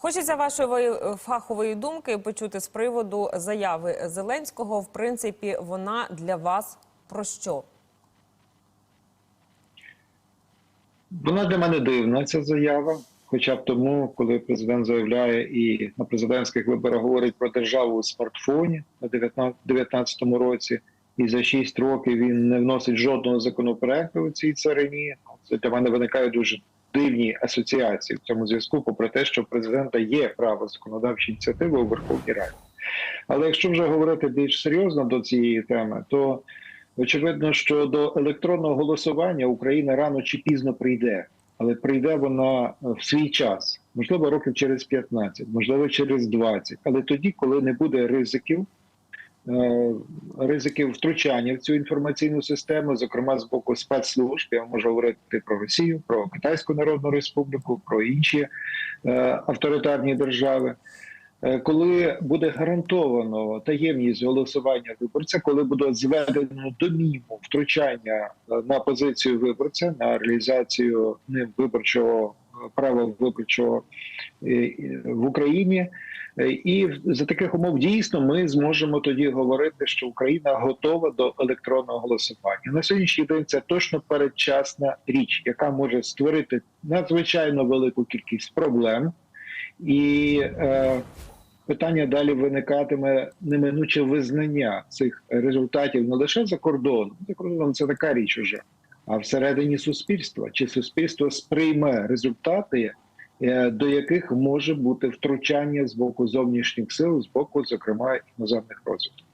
Хочеться вашої е, фахової думки почути з приводу заяви Зеленського. В принципі, вона для вас про що? Вона для мене дивна ця заява. Хоча б тому, коли президент заявляє і на президентських виборах говорить про державу у смартфоні на 2019 році, і за 6 років він не вносить жодного законопроекту у цій царині. Це для мене виникають дуже дивні асоціації в цьому зв'язку, попри те, що у президента є право законодавчої ініціативи у Верховній Раді. Але якщо вже говорити більш серйозно до цієї теми, то очевидно, що до електронного голосування Україна рано чи пізно прийде, але прийде вона в свій час, можливо, років через 15, можливо, через 20, але тоді, коли не буде ризиків. Е, Ризиків втручання в цю інформаційну систему, зокрема з боку спецслужб, я можу говорити про Росію, про Китайську Народну Республіку, про інші е, авторитарні держави. Е, коли буде гарантовано таємність голосування виборця, коли буде зведено до мінімуму втручання на позицію виборця на реалізацію ним виборчого права виборчого е, в Україні, Е, і за таких умов дійсно ми зможемо тоді говорити, що Україна готова до електронного голосування. На сьогоднішній день це точно передчасна річ, яка може створити надзвичайно велику кількість проблем. І е, питання далі виникатиме неминуче визнання цих результатів не лише за кордоном. За кордоном це така річ уже, а всередині суспільства. Чи суспільство сприйме результати, е, до яких може бути втручання з боку зовнішніх сил, з боку, зокрема, іноземних розвитків?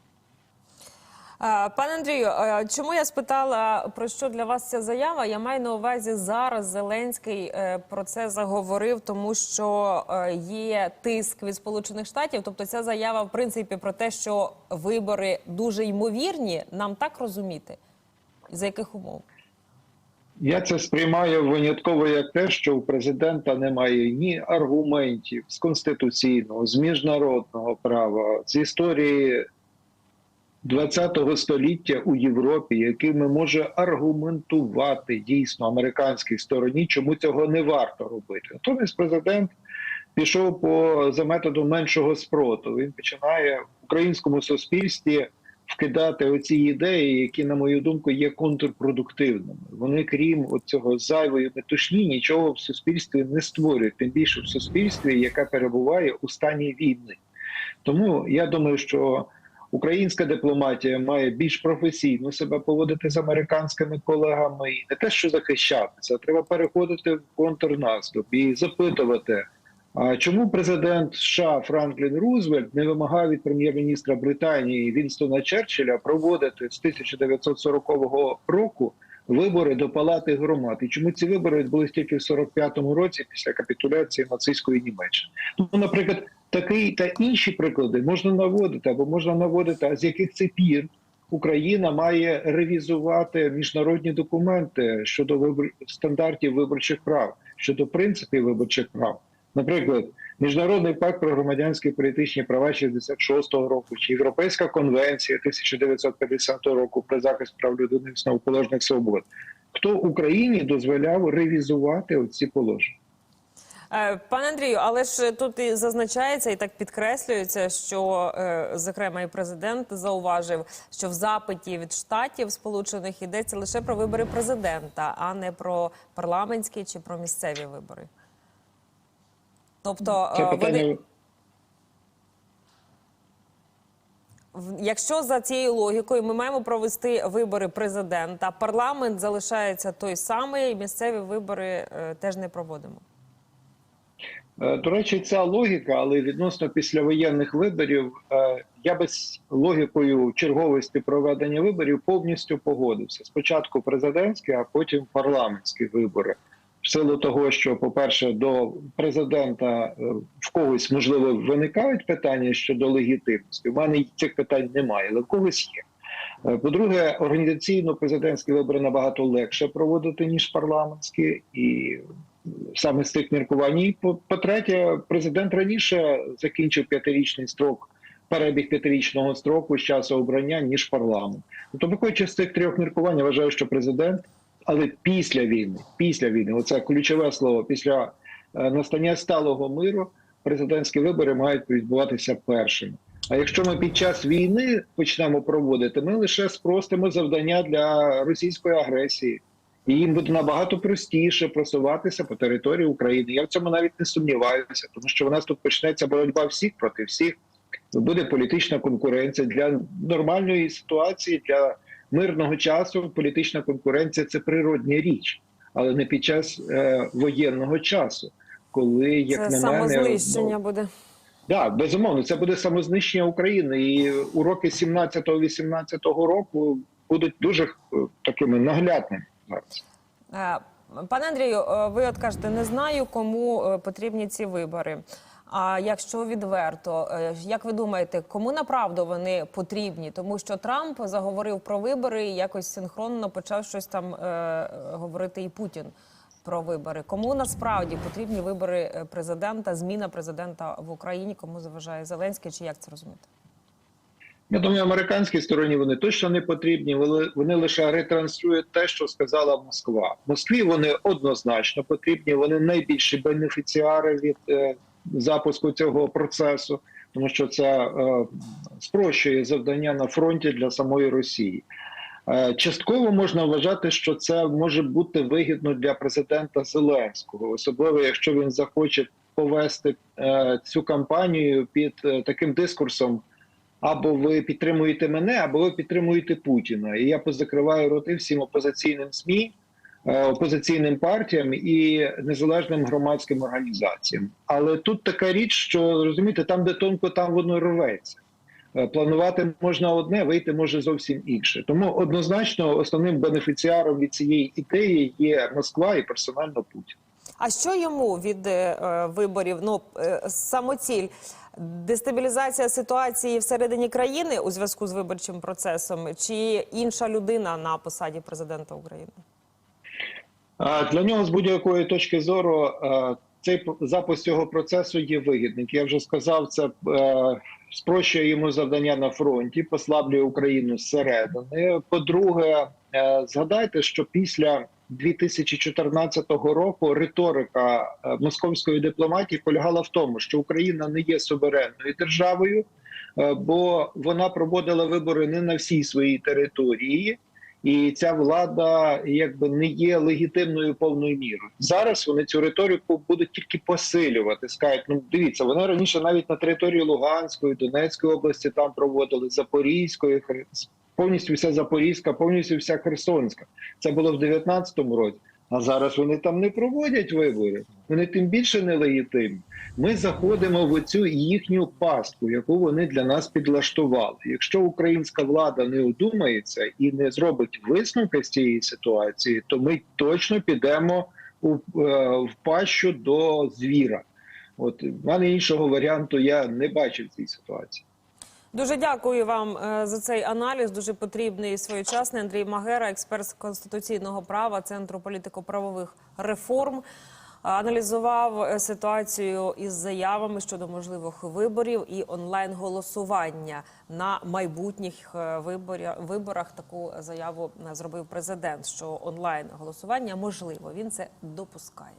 Е, Пане Андрію, е, чому я спитала про що для вас ця заява? Я маю на увазі зараз Зеленський е, про це заговорив, тому що є тиск від Сполучених Штатів. Тобто, ця заява, в принципі, про те, що вибори дуже ймовірні, нам так розуміти, за яких умов? Я це сприймаю винятково як те, що у президента немає ні аргументів з конституційного, з міжнародного права, з історії ХХ століття у Європі, якими може аргументувати дійсно американській стороні, чому цього не варто робити. Натомість президент пішов по за методом меншого спроту. Він починає в українському суспільстві вкидати оці ідеї, які, на мою думку, є контрпродуктивними. Вони, крім цього зайвої метушні, нічого в суспільстві не створюють, тим більше в суспільстві, яке перебуває у стані війни. Тому я думаю, що українська дипломатія має більш професійно себе поводити з американськими колегами і не те, що захищатися, треба переходити в контрнаступ і запитувати. Чому президент США Франклін Рузвельт не вимагав від прем'єр-міністра Британії Вінстона Черчилля проводити з 1940 року вибори до Палати громад? І чому ці вибори відбулись тільки в 45-му році після капітуляції нацистської Німеччини? Ну, наприклад, такий та інші приклади можна наводити або можна наводити, а з яких це пір Україна має ревізувати міжнародні документи щодо вибор... стандартів виборчих прав, щодо принципів виборчих прав. Наприклад, Міжнародний пакт про громадянські політичні права 66-го року, чи Європейська конвенція 1950 року про захист прав людини і основоположних свобод. Хто Україні дозволяв ревізувати ці положення? Е, Пане Андрію, але ж тут і зазначається і так підкреслюється, що е, зокрема і президент зауважив, що в запиті від штатів Сполучених йдеться лише про вибори президента, а не про парламентські чи про місцеві вибори. Тобто, Це е, вони, якщо за цією логікою ми маємо провести вибори президента, парламент залишається той самий, місцеві вибори е, теж не проводимо. Е, До речі, ця логіка, але відносно післявоєнних виборів, я би з логікою черговості проведення виборів повністю погодився. Спочатку президентські, а потім парламентські вибори. В силу того, що, по-перше, до президента е, в когось можливо виникають питання щодо легітимності. У мене цих питань немає, але в когось є. Е, По-друге, організаційно президентські вибори набагато легше проводити ніж парламентські, і саме з цих міркувань. І по- по-третє, президент раніше закінчив п'ятирічний строк, перебіг п'ятирічного строку з часу обрання, ніж парламент. Тобто, виходячи з цих трьох міркувань, я вважаю, що президент, але після війни, після війни, оце ключове слово, після е, настання сталого миру. президентські вибори мають відбуватися першими. А якщо ми під час війни почнемо проводити, ми лише спростимо завдання для російської агресії, і їм буде набагато простіше просуватися по території України. Я в цьому навіть не сумніваюся, тому що у нас тут почнеться боротьба всіх проти всіх. Буде політична конкуренція для нормальної ситуації, для мирного часу. Політична конкуренція це природня річ, але не під час е, воєнного часу, коли як Це на мене самознищення ну, буде. Да, безумовно, це буде самознищення України, і уроки 17-18 року будуть дуже е, такими наглядними зараз. Е, Пане Андрію, е, ви от кажете, не знаю, кому потрібні ці вибори. А якщо відверто, е, як ви думаєте, кому направду вони потрібні? Тому що Трамп заговорив про вибори і якось синхронно почав щось там е, говорити і Путін про вибори. Кому насправді потрібні вибори е, президента, зміна президента в Україні? Кому заважає Зеленський? Чи як це розуміти? Я думаю, американській стороні вони точно не потрібні. Вони, лише ретранслюють те, що сказала Москва. Москві вони однозначно потрібні. Вони найбільші бенефіціари від е, запуску цього процесу, тому що це е, спрощує завдання на фронті для самої Росії. Е, Частково можна вважати, що це може бути вигідно для президента Зеленського, особливо якщо він захоче повести е, цю кампанію під таким дискурсом. Або ви підтримуєте мене, або ви підтримуєте Путіна. І я позакриваю роти всім опозиційним СМІ, е, опозиційним партіям і незалежним громадським організаціям. Але тут така річ, що розумієте, там, де тонко, там воно рветься. Е, Планувати можна одне, вийти може зовсім інше. Тому однозначно основним бенефіціаром від цієї ідеї є Москва і персонально Путін. А що йому від е, е, виборів? Ну е, самоціль дестабілізація ситуації всередині країни у зв'язку з виборчим процесом, чи інша людина на посаді президента України? Для нього з будь-якої точки зору цей запуск цього процесу є вигідним. Я вже сказав, це е, спрощує йому завдання на фронті, послаблює Україну зсередини. По-друге, е, згадайте, що після 2014 року риторика е, московської дипломатії полягала в тому, що Україна не є суверенною державою, бо вона проводила вибори не на всій своїй території. І ця влада якби не є легітимною повною мірою. Зараз вони цю риторику будуть тільки посилювати. Скажуть, ну дивіться, вони раніше навіть на території Луганської, Донецької області там проводили Запорізької, повністю вся Запорізька, повністю вся Херсонська. Це було в 19-му році. А зараз вони там не проводять вибори. Вони тим більше нелегітимні. Ми заходимо в цю їхню пастку, яку вони для нас підлаштували. Якщо українська влада не одумається і не зробить висновки з цієї ситуації, то ми точно підемо у, е, в пащу до звіра. От в мене іншого варіанту я не бачив в цій ситуації. Дуже дякую вам е, за цей аналіз. Дуже потрібний і своєчасний Андрій Магера, експерт з конституційного права Центру політико-правових реформ. Аналізував е, ситуацію із заявами щодо можливих виборів і онлайн голосування на майбутніх е, виборах. Таку заяву зробив президент, що онлайн голосування можливо. Він це допускає.